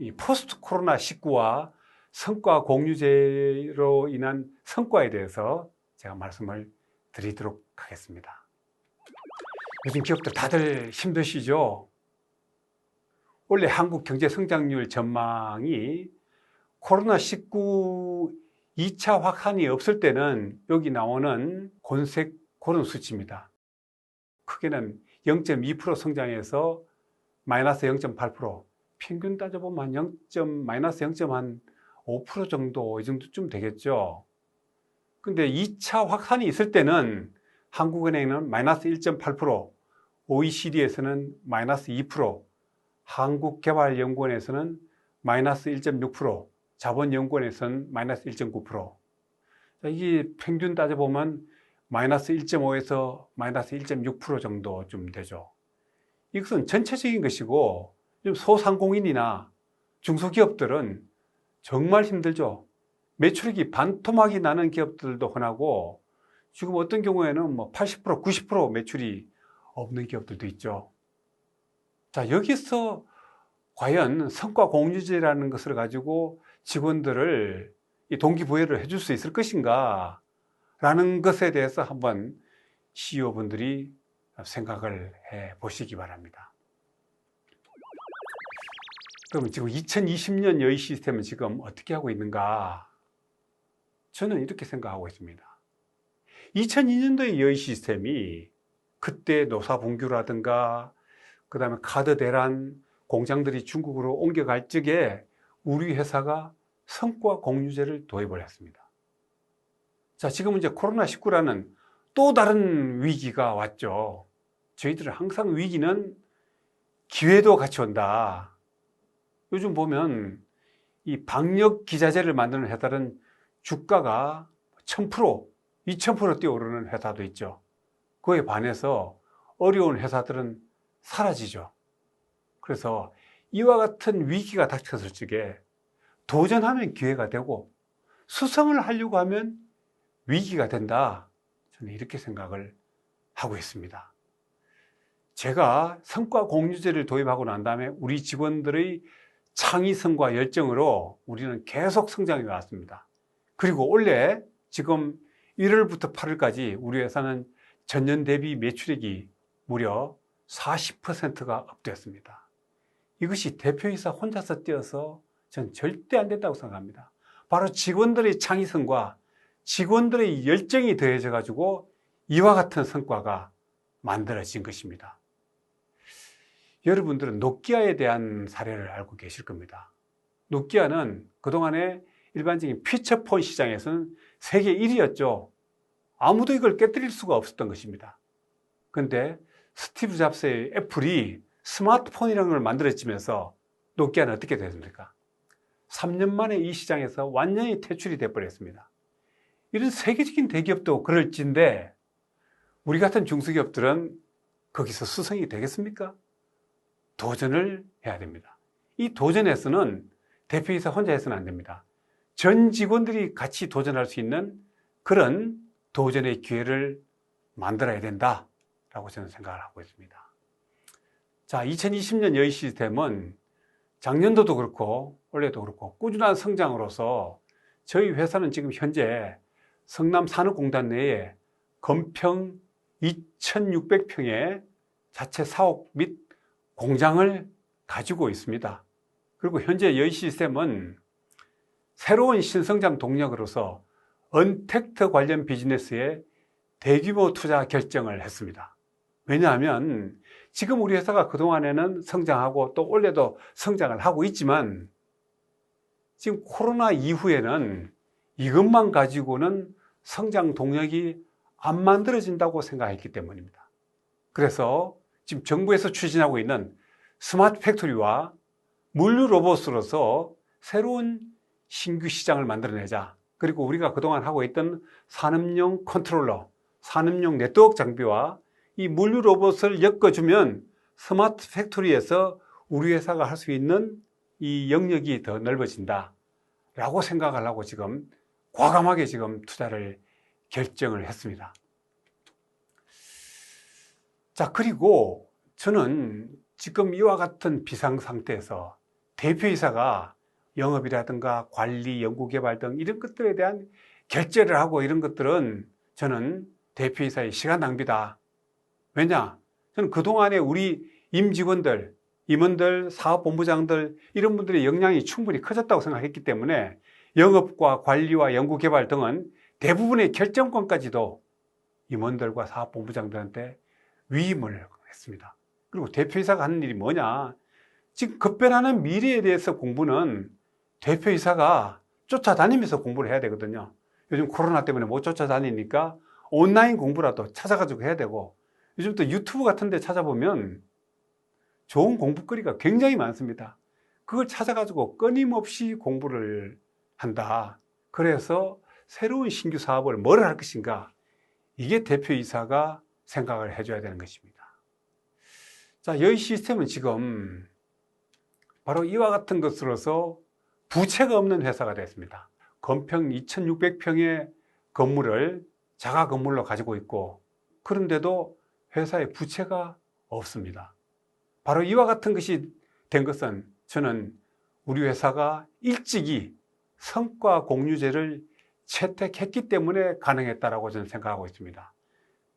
이 포스트 코로나 19와 성과 공유제로 인한 성과에 대해서 제가 말씀을 드리도록 하겠습니다. 요즘 기업들 다들 힘드시죠? 원래 한국 경제 성장률 전망이 코로나19 2차 확산이 없을 때는 여기 나오는 곤색 그런 수치입니다. 크게는 0.2% 성장해서 마이너스 0.8% 평균 따져보면 0. 마이너스 0.5% 정도 이 정도쯤 되겠죠. 근데 2차 확산이 있을 때는 한국은행은 마이너스 1.8%, OECD에서는 마이너스 2%, 한국개발연구원에서는 마이너스 1.6%, 자본연구원에서는 마이너스 1.9%. 이게 평균 따져보면 마이너스 1.5에서 마이너스 1.6% 정도쯤 되죠. 이것은 전체적인 것이고 좀 소상공인이나 중소기업들은 정말 힘들죠. 매출액이 반토막이 나는 기업들도 흔하고 지금 어떤 경우에는 뭐 80%, 90% 매출이 없는 기업들도 있죠. 자, 여기서 과연 성과 공유제라는 것을 가지고 직원들을 이 동기부여를 해줄 수 있을 것인가 라는 것에 대해서 한번 CEO분들이 생각을 해 보시기 바랍니다. 그럼 지금 2020년 여의 시스템은 지금 어떻게 하고 있는가? 저는 이렇게 생각하고 있습니다. 2002년도의 여의 시스템이 그때 노사분규라든가 그 다음에 카드 대란 공장들이 중국으로 옮겨갈 적에 우리 회사가 성과 공유제를 도입을 했습니다. 자, 지금 이제 코로나19라는 또 다른 위기가 왔죠. 저희들은 항상 위기는 기회도 같이 온다. 요즘 보면 이 방역 기자재를 만드는 회사들은 주가가 1000%, 2000% 뛰어오르는 회사도 있죠. 그에 반해서 어려운 회사들은 사라지죠. 그래서 이와 같은 위기가 닥쳤을 적에 도전하면 기회가 되고 수성을 하려고 하면 위기가 된다. 저는 이렇게 생각을 하고 있습니다. 제가 성과 공유제를 도입하고 난 다음에 우리 직원들의 창의성과 열정으로 우리는 계속 성장해 왔습니다. 그리고 올해 지금 1월부터 8월까지 우리 회사는 전년 대비 매출액이 무려 40%가 업되었습니다. 이것이 대표이사 혼자서 뛰어서 전 절대 안 된다고 생각합니다. 바로 직원들의 창의성과 직원들의 열정이 더해져 가지고 이와 같은 성과가 만들어진 것입니다. 여러분들은 노키아에 대한 사례를 알고 계실 겁니다. 노키아는 그동안에 일반적인 피처폰 시장에서는 세계 1위였죠. 아무도 이걸 깨뜨릴 수가 없었던 것입니다. 그런데 스티브 잡스의 애플이 스마트폰이라는 걸 만들어지면서 노키아는 어떻게 됐습니까? 3년 만에 이 시장에서 완전히 퇴출이 돼버렸습니다. 이런 세계적인 대기업도 그럴진데 우리 같은 중소기업들은 거기서 수성이 되겠습니까? 도전을 해야 됩니다. 이 도전에서는 대표이사 혼자 해서는 안 됩니다. 전 직원들이 같이 도전할 수 있는 그런 도전의 기회를 만들어야 된다라고 저는 생각을 하고 있습니다. 자, 2020년 여의 시스템은 작년도도 그렇고 올해도 그렇고 꾸준한 성장으로서 저희 회사는 지금 현재 성남 산업공단 내에 건평 2,600평의 자체 사옥 및 공장을 가지고 있습니다. 그리고 현재 여의 시스템은 새로운 신성장 동력으로서 언택트 관련 비즈니스에 대규모 투자 결정을 했습니다. 왜냐하면 지금 우리 회사가 그동안에는 성장하고 또 올해도 성장을 하고 있지만 지금 코로나 이후에는 이것만 가지고는 성장 동력이 안 만들어진다고 생각했기 때문입니다. 그래서 지금 정부에서 추진하고 있는 스마트 팩토리와 물류 로봇으로서 새로운 신규 시장을 만들어내자. 그리고 우리가 그동안 하고 있던 산업용 컨트롤러, 산업용 네트워크 장비와 이 물류 로봇을 엮어주면 스마트 팩토리에서 우리 회사가 할 수 있는 이 영역이 더 넓어진다. 라고 생각을 하고 지금 과감하게 지금 투자를 결정을 했습니다. 자, 그리고 저는 지금 이와 같은 비상 상태에서 대표이사가 영업이라든가 관리, 연구개발 등 이런 것들에 대한 결제를 하고 이런 것들은 저는 대표이사의 시간 낭비다. 왜냐? 저는 그동안에 우리 임직원들, 임원들, 사업본부장들 이런 분들의 역량이 충분히 커졌다고 생각했기 때문에 영업과 관리와 연구개발 등은 대부분의 결정권까지도 임원들과 사업본부장들한테 위임을 했습니다. 그리고 대표이사가 하는 일이 뭐냐? 지금 급변하는 미래에 대해서 공부는 대표이사가 쫓아다니면서 공부를 해야 되거든요. 요즘 코로나 때문에 못 쫓아다니니까 온라인 공부라도 찾아가지고 해야 되고 요즘 또 유튜브 같은 데 찾아보면 좋은 공부거리가 굉장히 많습니다. 그걸 찾아가지고 끊임없이 공부를 한다. 그래서 새로운 신규 사업을 뭘 할 것인가? 이게 대표이사가 생각을 해줘야 되는 것입니다. 자, 여의 시스템은 지금 바로 이와 같은 것으로서 부채가 없는 회사가 됐습니다. 건평 2,600평의 건물을 자가 건물로 가지고 있고 그런데도 회사에 부채가 없습니다. 바로 이와 같은 것이 된 것은 저는 우리 회사가 일찍이 성과 공유제를 채택했기 때문에 가능했다라고 저는 생각하고 있습니다.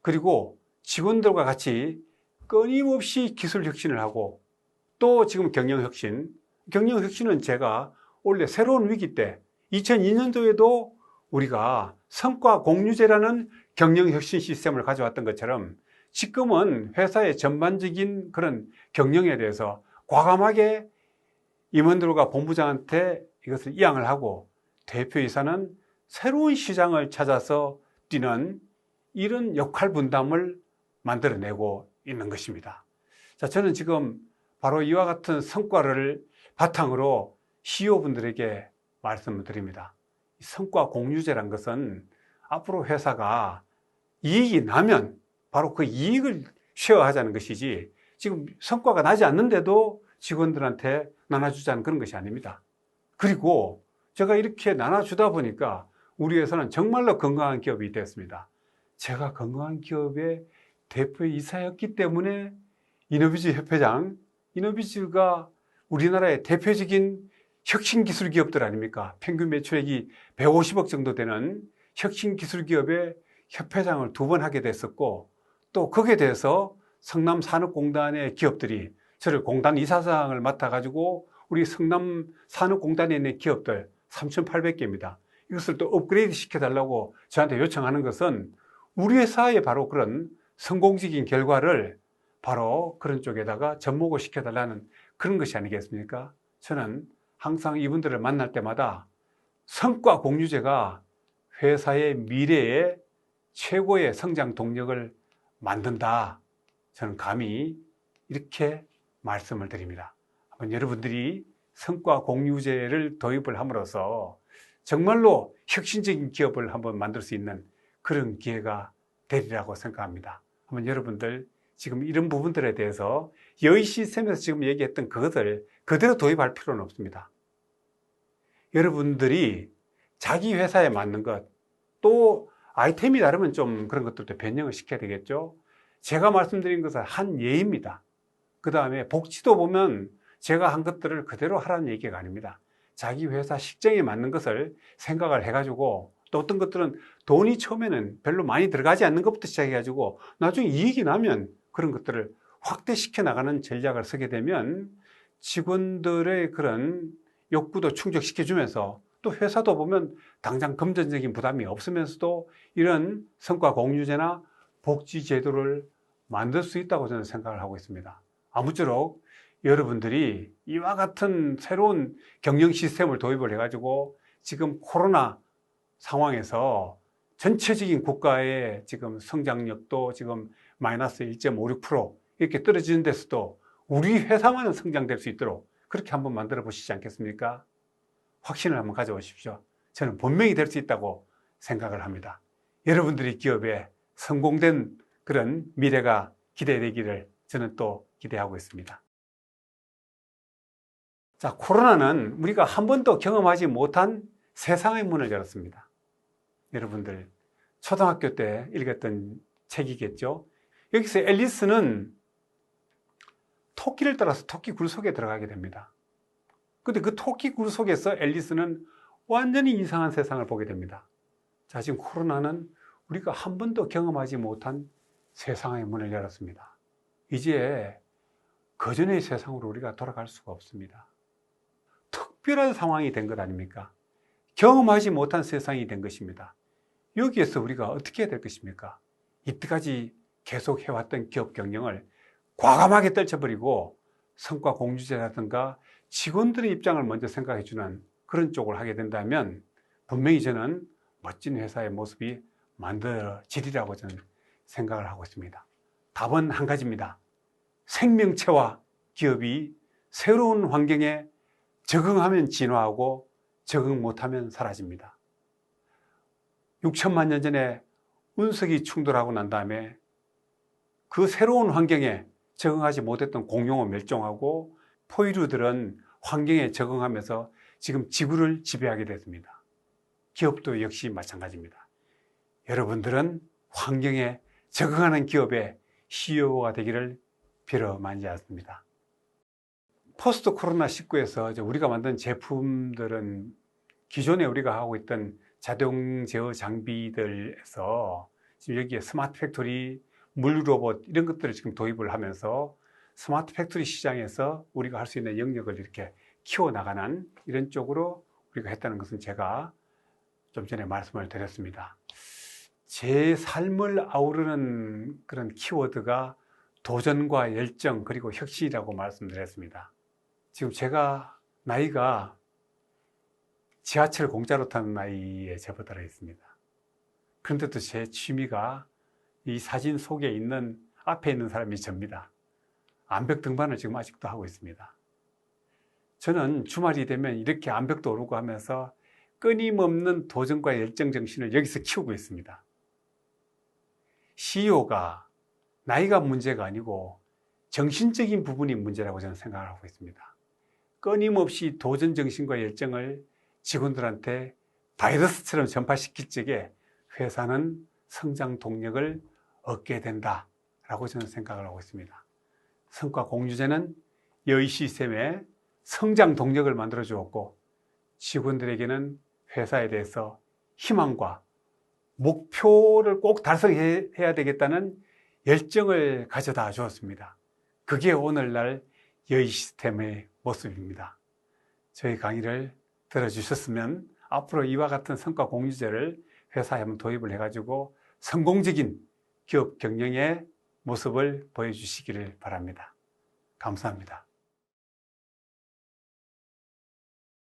그리고 직원들과 같이 끊임없이 기술 혁신을 하고 또 지금 경영 혁신, 경영 혁신은 제가 원래 새로운 위기 때 2002년도에도 우리가 성과 공유제라는 경영 혁신 시스템을 가져왔던 것처럼 지금은 회사의 전반적인 그런 경영에 대해서 과감하게 임원들과 본부장한테 이것을 이양을 하고 대표이사는 새로운 시장을 찾아서 뛰는 이런 역할 분담을 만들어내고 있는 것입니다. 자, 저는 지금 바로 이와 같은 성과를 바탕으로 CEO분들에게 말씀을 드립니다. 성과 공유제란 것은 앞으로 회사가 이익이 나면 바로 그 이익을 쉐어하자는 것이지 지금 성과가 나지 않는데도 직원들한테 나눠주자는 그런 것이 아닙니다. 그리고 제가 이렇게 나눠주다 보니까 우리 회사는 정말로 건강한 기업이 됐습니다. 제가 건강한 기업의 대표이사였기 때문에 이노비즈 협회장, 이노비즈가 우리나라의 대표적인 혁신 기술 기업들 아닙니까? 평균 매출액이 150억 정도 되는 혁신 기술 기업의 협회장을 두 번 하게 됐었고 또 거기에 대해서 성남 산업공단의 기업들이 저를 공단 이사장을 맡아가지고 우리 성남 산업공단에 있는 기업들 3,800개입니다. 이것을 또 업그레이드 시켜달라고 저한테 요청하는 것은 우리 회사의 바로 그런 성공적인 결과를 바로 그런 쪽에다가 접목을 시켜달라는 그런 것이 아니겠습니까? 저는 항상 이분들을 만날 때마다 성과 공유제가 회사의 미래의 최고의 성장 동력을 만든다. 저는 감히 이렇게 말씀을 드립니다. 한번 여러분들이 성과 공유제를 도입을 함으로써 정말로 혁신적인 기업을 한번 만들 수 있는 그런 기회가 되리라고 생각합니다. 한번 여러분들 지금 이런 부분들에 대해서 여의 시스템에서 지금 얘기했던 그것을 그대로 도입할 필요는 없습니다. 여러분들이 자기 회사에 맞는 것, 또 아이템이 다르면 좀 그런 것들도 변형을 시켜야 되겠죠. 제가 말씀드린 것은 한 예입니다. 그 다음에 복지도 보면 제가 한 것들을 그대로 하라는 얘기가 아닙니다. 자기 회사 식정에 맞는 것을 생각을 해가지고 또 어떤 것들은 돈이 처음에는 별로 많이 들어가지 않는 것부터 시작해가지고 나중에 이익이 나면 그런 것들을 확대시켜 나가는 전략을 쓰게 되면 직원들의 그런 욕구도 충족시켜 주면서 또 회사도 보면 당장 금전적인 부담이 없으면서도 이런 성과 공유제나 복지 제도를 만들 수 있다고 저는 생각을 하고 있습니다. 아무쪼록 여러분들이 이와 같은 새로운 경영 시스템을 도입을 해가지고 지금 코로나 상황에서 전체적인 국가의 지금 성장력도 지금 마이너스 1.56% 이렇게 떨어지는 데서도 우리 회사만은 성장될 수 있도록 그렇게 한번 만들어 보시지 않겠습니까? 확신을 한번 가져오십시오. 저는 본명이 될수 있다고 생각을 합니다. 여러분들이 기업에 성공된 그런 미래가 기대되기를 저는 또 기대하고 있습니다. 자, 코로나는 우리가 한 번도 경험하지 못한 세상의 문을 열었습니다. 여러분들, 초등학교 때 읽었던 책이겠죠? 여기서 앨리스는 토끼를 따라서 토끼 굴 속에 들어가게 됩니다. 근데 그 토끼 굴 속에서 앨리스는 완전히 이상한 세상을 보게 됩니다. 자, 지금 코로나는 우리가 한 번도 경험하지 못한 세상의 문을 열었습니다. 이제 그전의 세상으로 우리가 돌아갈 수가 없습니다. 특별한 상황이 된 것 아닙니까? 경험하지 못한 세상이 된 것입니다. 여기에서 우리가 어떻게 해야 될 것입니까? 이때까지 계속 해왔던 기업 경영을 과감하게 떨쳐버리고 성과 공유제라든가 직원들의 입장을 먼저 생각해 주는 그런 쪽을 하게 된다면 분명히 저는 멋진 회사의 모습이 만들어지리라고 저는 생각을 하고 있습니다. 답은 한 가지입니다. 생명체와 기업이 새로운 환경에 적응하면 진화하고 적응 못하면 사라집니다. 6천만 년 전에 운석이 충돌하고 난 다음에 그 새로운 환경에 적응하지 못했던 공룡은 멸종하고 포유류들은 환경에 적응하면서 지금 지구를 지배하게 됐습니다. 기업도 역시 마찬가지입니다. 여러분들은 환경에 적응하는 기업의 CEO가 되기를 빌어 만지 않습니다. 포스트 코로나 19에서 우리가 만든 제품들은 기존에 우리가 하고 있던 자동 제어 장비들에서 지금 여기에 스마트 팩토리, 물 로봇 이런 것들을 지금 도입을 하면서 스마트 팩토리 시장에서 우리가 할 수 있는 영역을 이렇게 키워 나가는 이런 쪽으로 우리가 했다는 것은 제가 좀 전에 말씀을 드렸습니다. 제 삶을 아우르는 그런 키워드가 도전과 열정 그리고 혁신이라고 말씀드렸습니다. 지금 제가 나이가 지하철 공짜로 타는 나이에 접어들어 있습니다. 그런데도 제 취미가 이 사진 속에 있는 앞에 있는 사람이 접니다. 암벽 등반을 지금 아직도 하고 있습니다. 저는 주말이 되면 이렇게 암벽도 오르고 하면서 끊임없는 도전과 열정 정신을 여기서 키우고 있습니다. CEO가 나이가 문제가 아니고 정신적인 부분이 문제라고 저는 생각을 하고 있습니다. 끊임없이 도전 정신과 열정을 직원들한테 바이러스처럼 전파시킬 적에 회사는 성장 동력을 얻게 된다라고 저는 생각을 하고 있습니다. 성과 공유제는 여의 시스템에 성장 동력을 만들어 주었고 직원들에게는 회사에 대해서 희망과 목표를 꼭 달성해야 되겠다는 열정을 가져다 주었습니다. 그게 오늘날 여의 시스템의 모습입니다. 저희 강의를 들어주셨으면 앞으로 이와 같은 성과 공유제를 회사에 한번 도입을 해가지고 성공적인 기업 경영의 모습을 보여주시기를 바랍니다. 감사합니다.